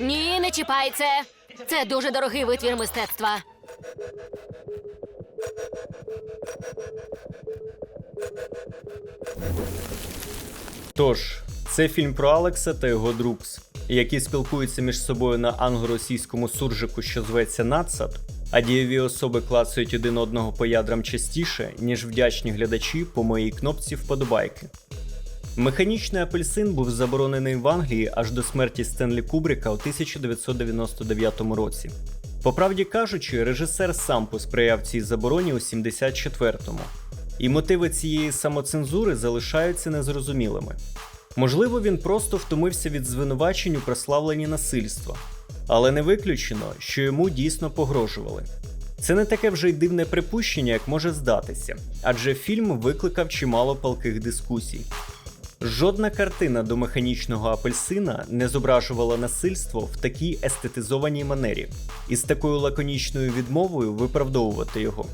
Ні, не чіпай це. Дуже дорогий витвір мистецтва. Тож, це фільм про Алекса та його Друкс, які спілкуються між собою на англо-російському суржику, що зветься Нацат, а дієві особи клацають один одного по ядрам частіше, ніж вдячні глядачі по моїй кнопці вподобайки. Механічний апельсин був заборонений в Англії аж до смерті Стенлі Кубрика у 1999 році. По правді кажучи, режисер сам посприяв цій забороні у 74-му, і мотиви цієї самоцензури залишаються незрозумілими. Можливо, він просто втомився від звинувачень у прославленні насильства, але не виключено, що йому дійсно погрожували. Це не таке вже й дивне припущення, як може здатися, адже фільм викликав чимало палких дискусій. Жодна картина до механічного апельсина не зображувала насильство в такій естетизованій манері, і з такою лаконічною відмовою виправдовувати його.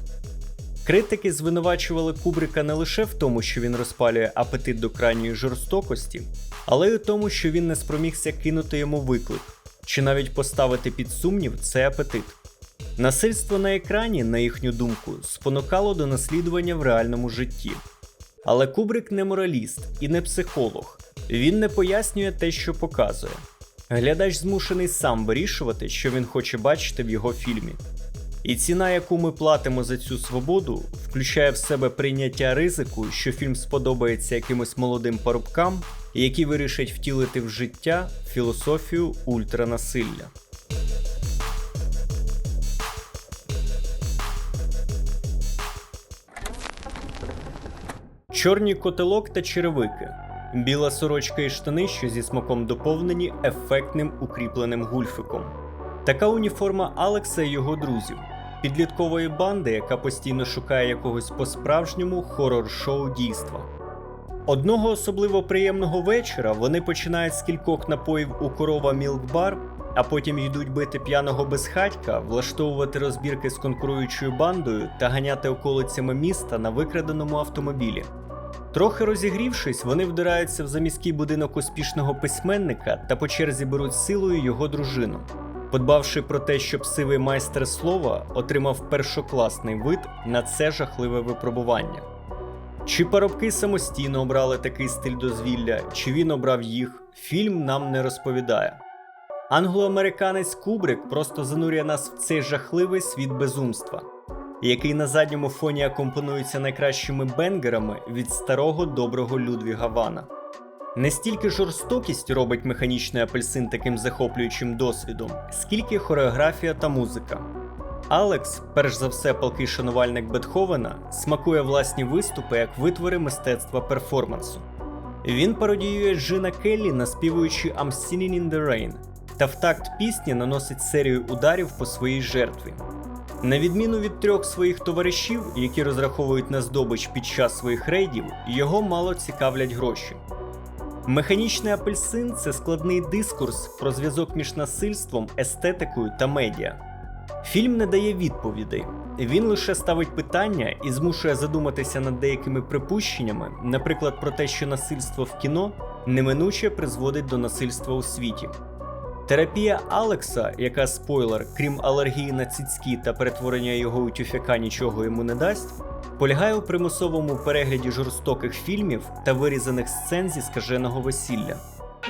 Критики звинувачували Кубрика не лише в тому, що він розпалює апетит до крайньої жорстокості, але й у тому, що він не спромігся кинути йому виклик, чи навіть поставити під сумнів цей апетит. Насильство на екрані, на їхню думку, спонукало до наслідування в реальному житті. Але Кубрик не мораліст і не психолог. Він не пояснює те, що показує. Глядач змушений сам вирішувати, що він хоче бачити в його фільмі. І ціна, яку ми платимо за цю свободу, включає в себе прийняття ризику, що фільм сподобається якимось молодим парубкам, які вирішать втілити в життя філософію ультранасилля. Чорні котелок та черевики, біла сорочка і штани, що зі смаком доповнені ефектним укріпленим гульфиком. Така уніформа Алекса і його друзів, підліткової банди, яка постійно шукає якогось по-справжньому хорор-шоу дійства. Одного особливо приємного вечора вони починають з кількох напоїв у корова Мілк-бар, а потім йдуть бити п'яного безхатька, влаштовувати розбірки з конкуруючою бандою та ганяти околицями міста на викраденому автомобілі. Трохи розігрівшись, вони вдираються в заміський будинок успішного письменника та по черзі беруть силою його дружину, подбавши про те, щоб сивий майстер слова отримав першокласний вид на це жахливе випробування. Чи парубки самостійно обрали такий стиль дозвілля, чи він обрав їх, фільм нам не розповідає. Англоамериканець Кубрик просто занурює нас в цей жахливий світ безумства, який на задньому фоні акомпонується найкращими бенгерами від старого доброго Людвіга Вана. Не стільки жорстокість робить механічний апельсин таким захоплюючим досвідом, скільки хореографія та музика. Алекс, перш за все палкий шанувальник Бетховена, смакує власні виступи як витвори мистецтва перформансу. Він пародіює Джина Келлі, наспівуючи I'm Singing in the Rain, та в такт пісні наносить серію ударів по своїй жертві. На відміну від трьох своїх товаришів, які розраховують на здобич під час своїх рейдів, його мало цікавлять гроші. Механічний апельсин це складний дискурс про зв'язок між насильством, естетикою та медіа. Фільм не дає відповідей, він лише ставить питання і змушує задуматися над деякими припущеннями, наприклад, про те, що насильство в кіно неминуче призводить до насильства у світі. Терапія Алекса, яка спойлер, крім алергії на цицькі та перетворення його у тюфяка нічого йому не дасть, полягає у примусовому перегляді жорстоких фільмів та вирізаних сцен зі скаженого весілля.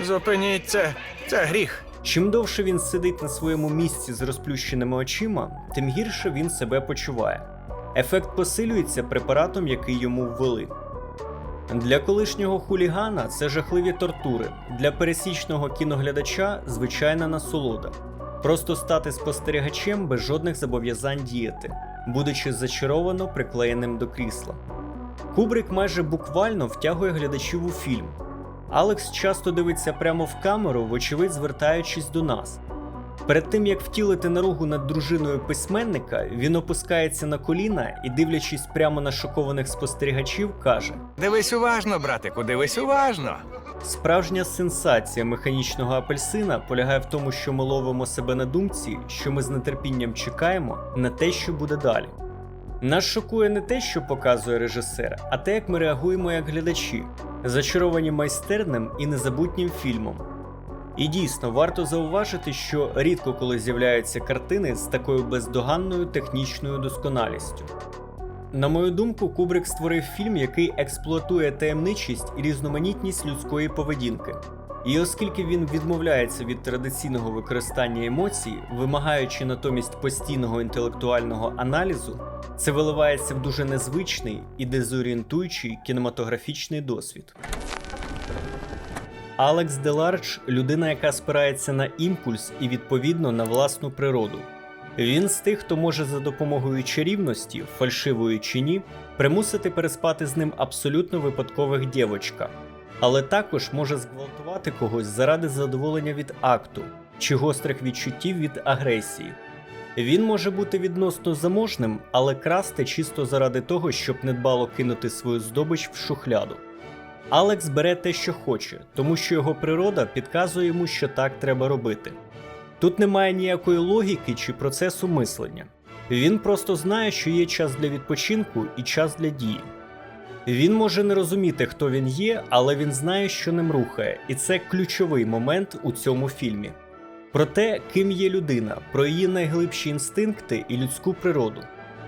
Зупиніть це, це гріх. Чим довше він сидить на своєму місці з розплющеними очима, тим гірше він себе почуває. Ефект посилюється препаратом, який йому ввели. Для колишнього хулігана це жахливі тортури, для пересічного кіноглядача звичайна насолода. Просто стати спостерігачем без жодних зобов'язань діяти, будучи зачаровано приклеєним до крісла. Кубрик майже буквально втягує глядачів у фільм. Алекс часто дивиться прямо в камеру, вочевидь звертаючись до нас. Перед тим як втілити наругу над дружиною письменника, він опускається на коліна і, дивлячись прямо на шокованих спостерігачів, каже: Дивись уважно, братику, дивись уважно. Справжня сенсація механічного апельсина полягає в тому, що ми ловимо себе на думці, що ми з нетерпінням чекаємо на те, що буде далі. Нас шокує не те, що показує режисер, а те, як ми реагуємо як глядачі, зачаровані майстерним і незабутнім фільмом. І дійсно варто зауважити, що рідко коли з'являються картини з такою бездоганною технічною досконалістю. На мою думку, Кубрик створив фільм, який експлуатує таємничість і різноманітність людської поведінки. І оскільки він відмовляється від традиційного використання емоцій, вимагаючи натомість постійного інтелектуального аналізу, це виливається в дуже незвичний і дезорієнтуючий кінематографічний досвід. Алекс Делардж людина, яка спирається на імпульс і відповідно на власну природу. Він з тих, хто може за допомогою чарівності, фальшивої чи ні, примусити переспати з ним абсолютно випадкових дівочка, але також може зґвалтувати когось заради задоволення від акту чи гострих відчуттів від агресії. Він може бути відносно заможним, але красти чисто заради того, щоб недбало кинути свою здобич в шухляду. Алекс бере те, що хоче, тому що його природа підказує йому, що так треба робити. Тут немає ніякої логіки чи процесу мислення. Він просто знає, що є час для відпочинку і час для дії. Він може не розуміти, хто він є, але він знає, що ним рухає, і це ключовий момент у цьому фільмі. Про те, ким є людина, про її найглибші інстинкти і людську природу.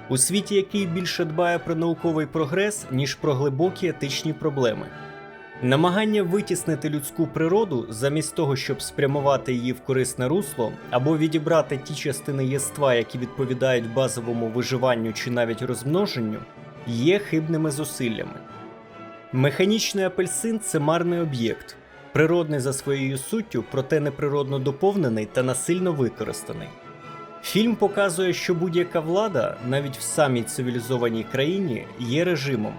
У світі, який більше дбає про науковий прогрес, ніж про глибокі етичні проблеми. Намагання витіснити людську природу замість того, щоб спрямувати її в корисне русло, або відібрати ті частини єства, які відповідають базовому виживанню чи навіть розмноженню, є хибними зусиллями. Механічний апельсин це марний об'єкт, природний за своєю суттю, проте неприродно доповнений та насильно використаний. Фільм показує, що будь-яка влада, навіть в самій цивілізованій країні, є режимом,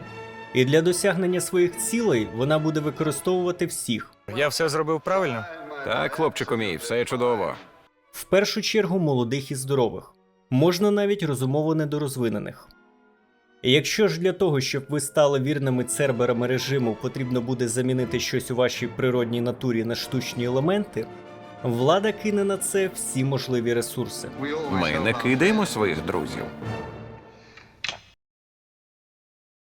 і для досягнення своїх цілей вона буде використовувати всіх, Я все зробив правильно? Так, хлопчику мій, все чудово. в першу чергу молодих і здорових, можна навіть розумово недорозвинених. І Якщо ж для того, щоб ви стали вірними церберами режиму, потрібно буде замінити щось у вашій природній натурі на штучні елементи, влада кине на це всі можливі ресурси. Ми не кидаємо своїх друзів.